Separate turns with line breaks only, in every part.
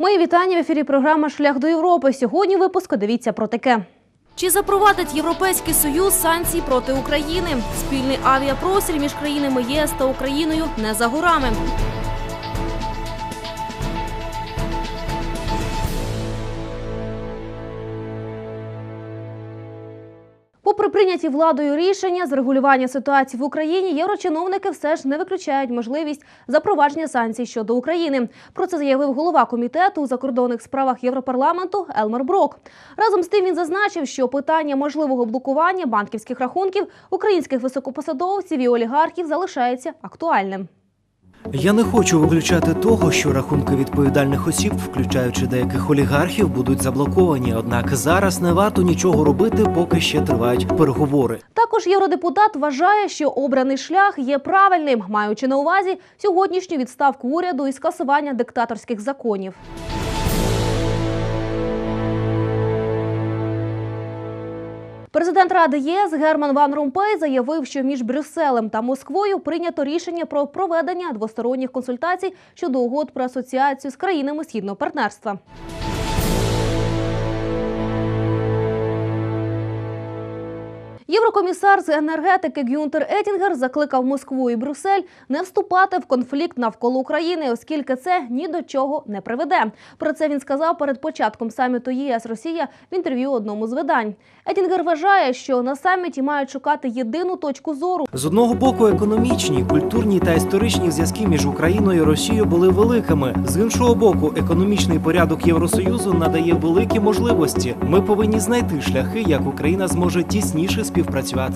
Мої вітання в ефірі. Програма Шлях до Європи. Сьогодні випуск дивіться про таке. Чи запровадить Європейський Союз санкції проти України? Спільний авіапростір між країнами ЄС та Україною не за горами. Попри прийняті владою рішення з регулювання ситуації в Україні, єврочиновники все ж не виключають можливість запровадження санкцій щодо України. Про це заявив голова комітету у закордонних справах Європарламенту Елмар Брок. Разом з тим він зазначив, що питання можливого блокування банківських рахунків українських високопосадовців і олігархів залишається актуальним.
Я не хочу виключати того, що рахунки відповідальних осіб, включаючи деяких олігархів, будуть заблоковані. Однак зараз не варто нічого робити, поки ще тривають переговори.
Також євродепутат вважає, що обраний шлях є правильним, маючи на увазі сьогоднішню відставку уряду і скасування диктаторських законів. Президент Ради ЄС Герман Ван Румпей заявив, що між Брюсселем та Москвою прийнято рішення про проведення двосторонніх консультацій щодо угод про асоціацію з країнами східного партнерства. Єврокомісар з енергетики Гюнтер Етінгер закликав Москву і Брюссель не вступати в конфлікт навколо України, оскільки це ні до чого не приведе. Про це він сказав перед початком саміту ЄС Росія в інтерв'ю одному з видань. Етінгер вважає, що на саміті мають шукати єдину точку зору.
З одного боку, економічні, культурні та історичні зв'язки між Україною і Росією були великими. З іншого боку, економічний порядок Євросоюзу надає великі можливості. Ми повинні знайти шляхи, як Україна зможе тісніше співпрацювати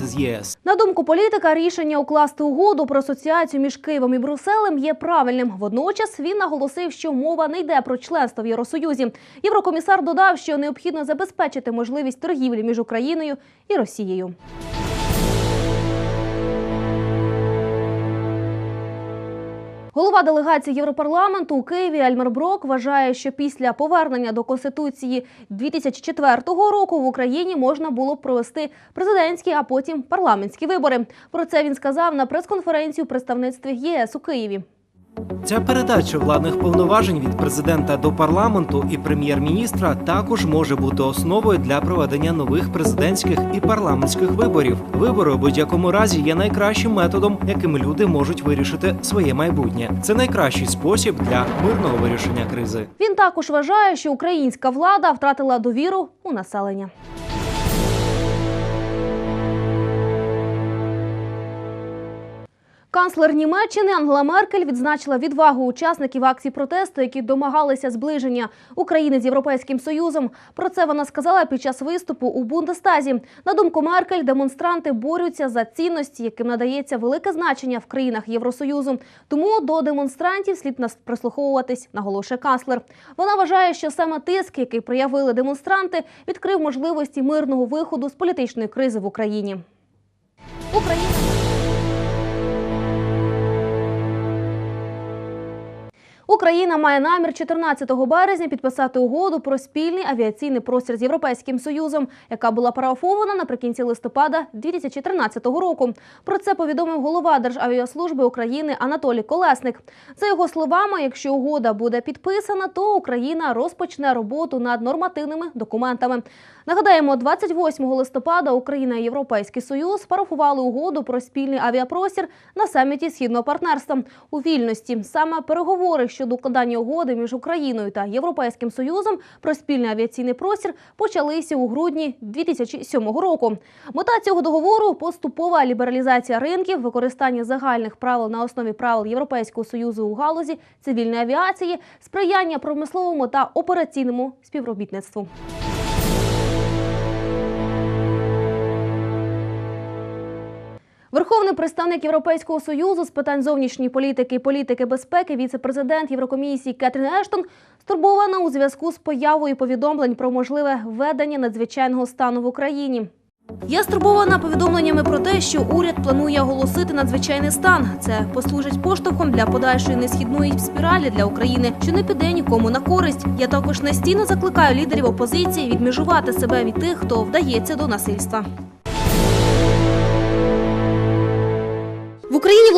з ЄС.
На думку політика, рішення укласти угоду про асоціацію між Києвом і Брюсселем є правильним. Водночас він наголосив, що мова не йде про членство в Євросоюзі. Єврокомісар додав, що необхідно забезпечити можливість торгівлі між Україною і Росією. Голова делегації Європарламенту у Києві Альмер Брок вважає, що після повернення до конституції 2004 року в Україні можна було провести президентські, а потім парламентські вибори. Про це він сказав на прес-конференції у представництві ЄС у Києві.
Ця передача владних повноважень від президента до парламенту і прем'єр-міністра також може бути основою для проведення нових президентських і парламентських виборів. Вибори у будь-якому разі є найкращим методом, яким люди можуть вирішити своє майбутнє. Це найкращий спосіб для мирного вирішення кризи.
Він також вважає, що українська влада втратила довіру у населення. Канцлер Німеччини Ангела Меркель відзначила відвагу учасників акції протесту, які домагалися зближення України з Європейським Союзом. Про це вона сказала під час виступу у Бундестазі. На думку Меркель, демонстранти борються за цінності, яким надається велике значення в країнах Євросоюзу. Тому до демонстрантів слід нас прислуховуватись, наголошує канцлер. Вона вважає, що саме тиск, який проявили демонстранти, відкрив можливості мирного виходу з політичної кризи в Україні. Україна. Україна має намір 14 березня підписати угоду про спільний авіаційний простір з Європейським Союзом, яка була парафована наприкінці листопада 2013 року. Про це повідомив голова Державіаслужби України Анатолій Колесник. За його словами, якщо угода буде підписана, то Україна розпочне роботу над нормативними документами. Нагадаємо, 28 листопада Україна і Європейський Союз парафували угоду про спільний авіапростір на саміті східного партнерства у вільності. Саме переговори щодо укладання угоди між Україною та Європейським Союзом про спільний авіаційний простір почалися у грудні 2007 року. Мета цього договору поступова лібералізація ринків, використання загальних правил на основі правил Європейського союзу у галузі цивільної авіації, сприяння промисловому та операційному співробітництву. Верховний представник Європейського союзу з питань зовнішньої політики і політики безпеки, віце-президент Єврокомісії Кетрін Ештон стурбована у зв'язку з появою повідомлень про можливе введення надзвичайного стану в Україні. Я стурбована повідомленнями про те, що уряд планує оголосити надзвичайний стан. Це послужить поштовхом для подальшої несхідної спіралі для України, що не піде нікому на користь. Я також настійно закликаю лідерів опозиції відмежувати себе від тих, хто вдається до насильства.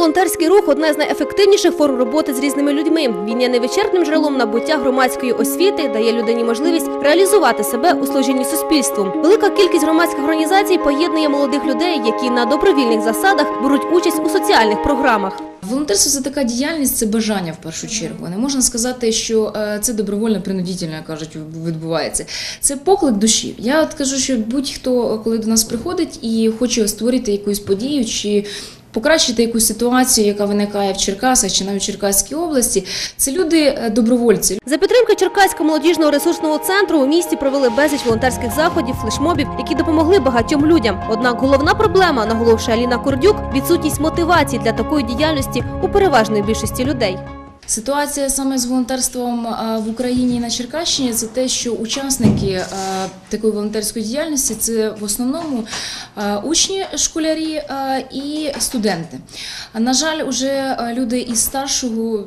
Волонтерський рух одна з найефективніших форм роботи з різними людьми. Він є невичерпним джерелом набуття громадської освіти, дає людині можливість реалізувати себе у служінні суспільству. Велика кількість громадських організацій поєднує молодих людей, які на добровільних засадах беруть участь у соціальних програмах.
Волонтерство це така діяльність, це бажання в першу чергу. Не можна сказати, що е, це добровольно принудительно, як кажуть, відбувається. Це поклик душі. Я от кажу, що будь-хто, коли до нас приходить і хоче створити якусь подію чи покращити якусь ситуацію, яка виникає в Черкасах чи навіть в Черкаській області, це люди е, добровольці,
За підтримки Черкаського молодіжного ресурсного центру у місті провели безліч волонтерських заходів, флешмобів, які допомогли багатьом людям. Однак головна проблема, наголошує Аліна Кордюк, відсутність мотивації для такої діяльності у переважної більшості людей.
Ситуація саме з волонтерством е, в Україні і на Черкащині це те, що учасники е, такої волонтерської діяльності це в основному е, учні, школярі і студенти. На жаль, уже люди із старшого.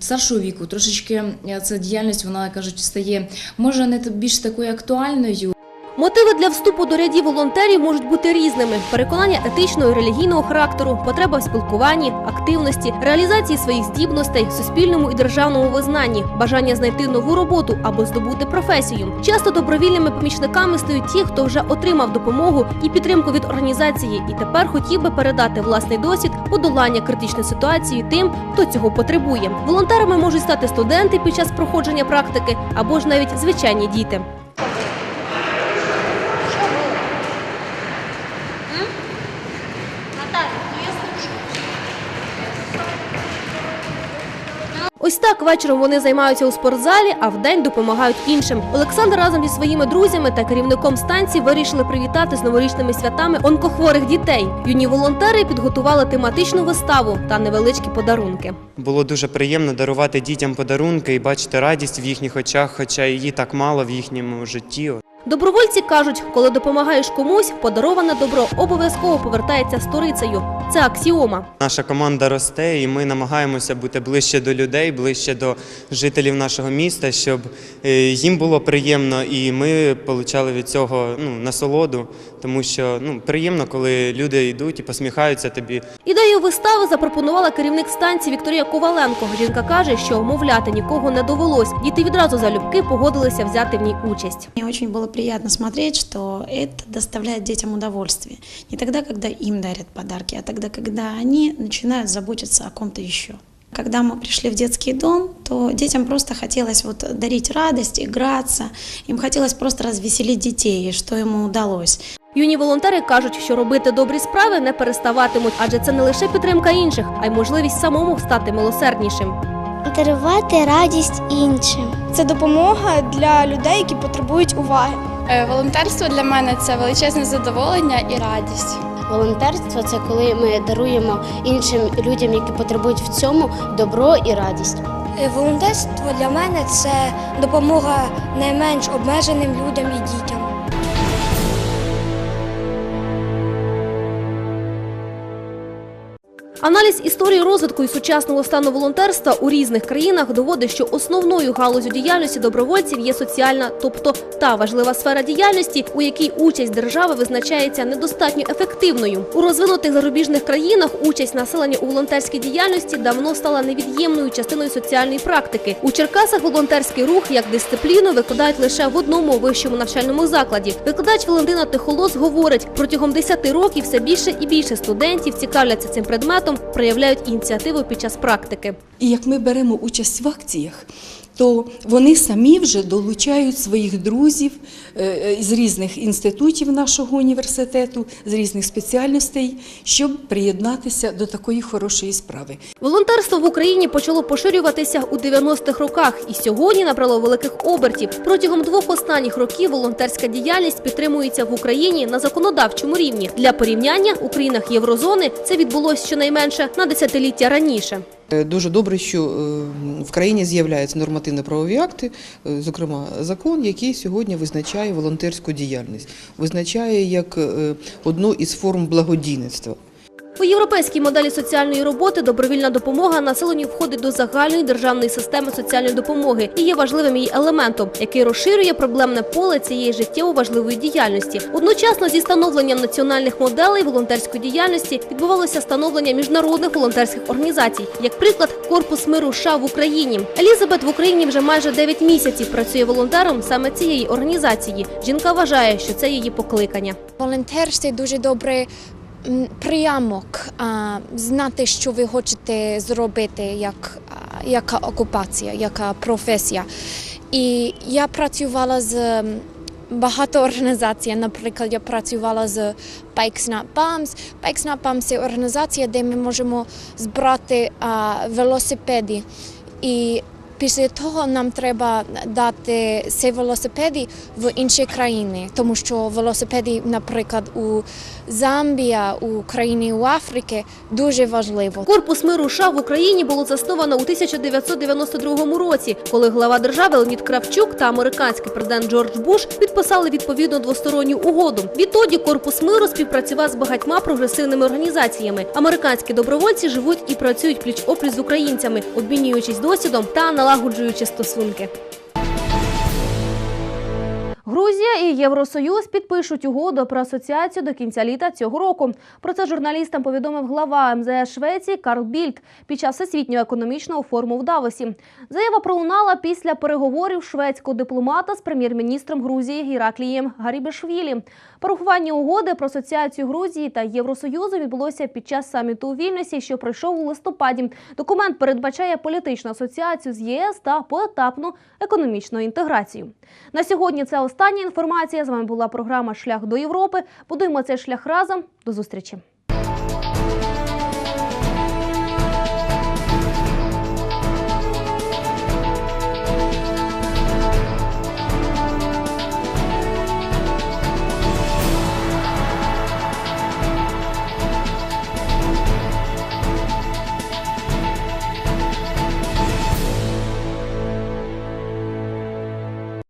Старшого віку трошечки ця діяльність, вона кажуть, стає може не більш такою актуальною.
Мотиви для вступу до рядів волонтерів можуть бути різними: переконання етичного і релігійного характеру, потреба в спілкуванні, активності, реалізації своїх здібностей, суспільному і державному визнанні, бажання знайти нову роботу або здобути професію. Часто добровільними помічниками стають ті, хто вже отримав допомогу і підтримку від організації, і тепер хотів би передати власний досвід подолання критичної ситуації тим, хто цього потребує. Волонтерами можуть стати студенти під час проходження практики або ж навіть звичайні діти. Ось так вечором вони займаються у спортзалі, а вдень допомагають іншим. Олександр разом зі своїми друзями та керівником станції вирішили привітати з новорічними святами онкохворих дітей. Юні волонтери підготували тематичну виставу та невеличкі подарунки.
Було дуже приємно дарувати дітям подарунки і бачити радість в їхніх очах, хоча її так мало в їхньому житті.
Добровольці кажуть, коли допомагаєш комусь, подароване добро обов'язково повертається сторицею. Це аксіома.
Наша команда росте, і ми намагаємося бути ближче до людей, ближче до жителів нашого міста, щоб е, їм було приємно, і ми отримали від цього ну, насолоду, тому що ну, приємно, коли люди йдуть і посміхаються тобі.
Ідею вистави запропонувала керівник станції Вікторія Коваленко. Жінка каже, що вмовляти нікого не довелось. Діти відразу залюбки погодилися взяти в ній участь.
Мне очень было приятно смотреть, что это доставляет детям удовольствие. Не тогда, когда им дарят подарки, а тогда, когда они начинают заботиться о ком-то еще. Когда мы пришли в детский дом, то детям просто хотелось вот дарить радость, играться. Им хотелось просто развеселить детей, что ему удалось.
Юні волонтери кажуть, що робити добрі справи не переставатимуть, адже це не лише підтримка інших, а й можливість самому стати милосерднішим.
дарувати радість іншим.
Це допомога для людей, які потребують уваги.
Е, Волонтерство для мене це величезне задоволення і радість.
Волонтерство це коли ми даруємо іншим людям, які потребують в цьому добро і радість.
Е, Волонтерство для мене це допомога найменш обмеженим людям і дітям.
Аналіз історії розвитку і сучасного стану волонтерства у різних країнах доводить, що основною галузю діяльності добровольців є соціальна, тобто та важлива сфера діяльності, у якій участь держави визначається недостатньо ефективною. У розвинутих зарубіжних країнах участь населення у волонтерській діяльності давно стала невід'ємною частиною соціальної практики. У Черкасах волонтерський рух як дисципліну викладають лише в одному вищому навчальному закладі. Викладач Валентина Тихолос говорить, протягом 10 років все більше і більше студентів цікавляться цим предметом, проявляють ініціативу під час практики.
І як ми беремо участь в акціях, то вони самі вже долучають своїх друзів е, е, з різних інститутів нашого університету, з різних спеціальностей, щоб приєднатися до такої хорошої справи.
Волонтерство в Україні почало поширюватися у 90-х роках і сьогодні набрало великих обертів. Протягом двох останніх років волонтерська діяльність підтримується в Україні на законодавчому рівні. Для порівняння у країнах Єврозони це відбулось щонайменше на десятиліття раніше.
Е, Дуже добре, що е, в країні з'являються нормативно-правові акти, е, зокрема закон, який сьогодні визначає волонтерську діяльність, визначає як одну із форм благодійництва.
У європейській моделі соціальної роботи добровільна допомога населенню входить до загальної державної системи соціальної допомоги і є важливим її елементом, який розширює проблемне поле цієї життєво важливої діяльності. Одночасно зі становленням національних моделей волонтерської діяльності відбувалося становлення міжнародних волонтерських організацій, як приклад Корпус миру США в Україні. Елізабет в Україні вже майже 9 місяців працює волонтером саме цієї організації. Жінка вважає, що це її покликання.
Волонтер це дуже добре прямок знати, що ви хочете зробити, як яка окупація, яка професія. І я працювала з багато організацій. Наприклад, я працювала з Bikes Not Bombs. Bikes Not Bombs – це організація, де ми можемо збирати велосипеди. І після того нам треба дати ці велосипеди в інші країни, тому що велосипеди, наприклад, у Замбія, у країні у Африці дуже важливо.
Корпус миру США в Україні було засновано у 1992 році, коли глава держави Леонід Кравчук та американський президент Джордж Буш підписали відповідну двосторонню угоду. Відтоді корпус миру співпрацював з багатьма прогресивними організаціями. Американські добровольці живуть і працюють пліч опліч з українцями, обмінюючись досвідом та налагоджуючи стосунки. Грузія і Євросоюз підпишуть угоду про асоціацію до кінця літа цього року. Про це журналістам повідомив глава МЗС Швеції Карл Більд під час всесвітнього економічного форуму в Давосі. Заява пролунала після переговорів шведського дипломата з прем'єр-міністром Грузії Гіраклієм Гарібешвілі. Порахування угоди про асоціацію Грузії та Євросоюзу відбулося під час саміту у Вільнюсі, що пройшов у листопаді. Документ передбачає політичну асоціацію з ЄС та поетапну економічну інтеграцію. На сьогодні це остання інформація. З вами була програма Шлях до Європи. Будуємо цей шлях разом. До зустрічі.